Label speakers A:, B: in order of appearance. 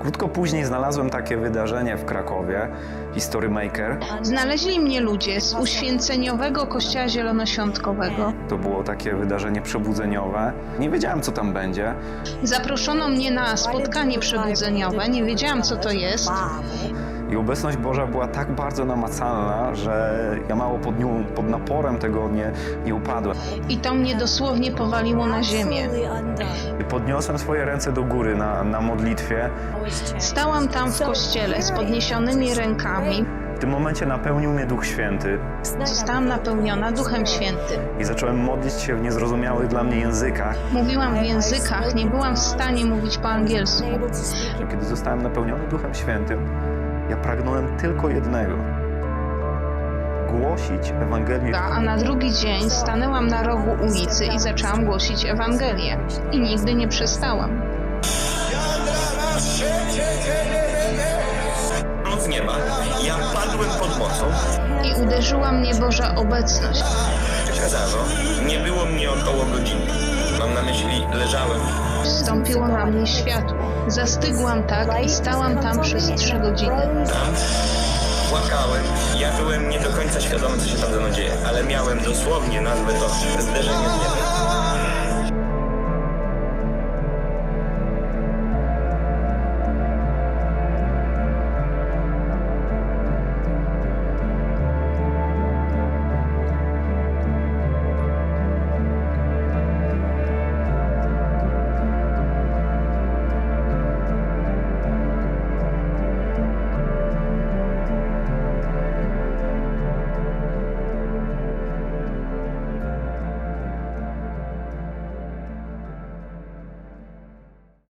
A: Krótko później znalazłem takie wydarzenie w Krakowie, History Maker.
B: Znaleźli mnie ludzie z uświęceniowego kościoła zielonoświątkowego.
A: To było takie wydarzenie przebudzeniowe. Nie wiedziałem, co tam będzie.
B: Zaproszono mnie na spotkanie przebudzeniowe, nie wiedziałam co to jest.
A: I obecność Boża była tak bardzo namacalna, że ja mało pod, nią, pod naporem tego nie, nie upadłem.
B: I to mnie dosłownie powaliło na ziemię.
A: I podniosłem swoje ręce do góry na, na modlitwie.
B: Stałam tam w kościele z podniesionymi rękami.
A: W tym momencie napełnił mnie Duch Święty
B: Zostałam napełniona Duchem Świętym.
A: i zacząłem modlić się w niezrozumiałych dla mnie językach.
B: Mówiłam w językach, nie byłam w stanie mówić po angielsku.
A: Kiedy zostałem napełniony Duchem Świętym, ja pragnąłem tylko jednego. Głosić Ewangelię
B: A na drugi dzień stanęłam na rogu ulicy i zaczęłam głosić Ewangelię. I nigdy nie przestałam.
C: z nieba. Ja padłem pod mocą.
B: I uderzyła mnie Boża obecność.
C: Kazano. Nie było mnie około godziny. Leżałem.
B: Wstąpiło na mnie światło. Zastygłam tak i stałam tam przez trzy godziny.
C: Tam płakałem. Ja byłem nie do końca świadomy, co się tam ze mną dzieje, ale miałem dosłownie, nazwę to, zderzenie z niebem.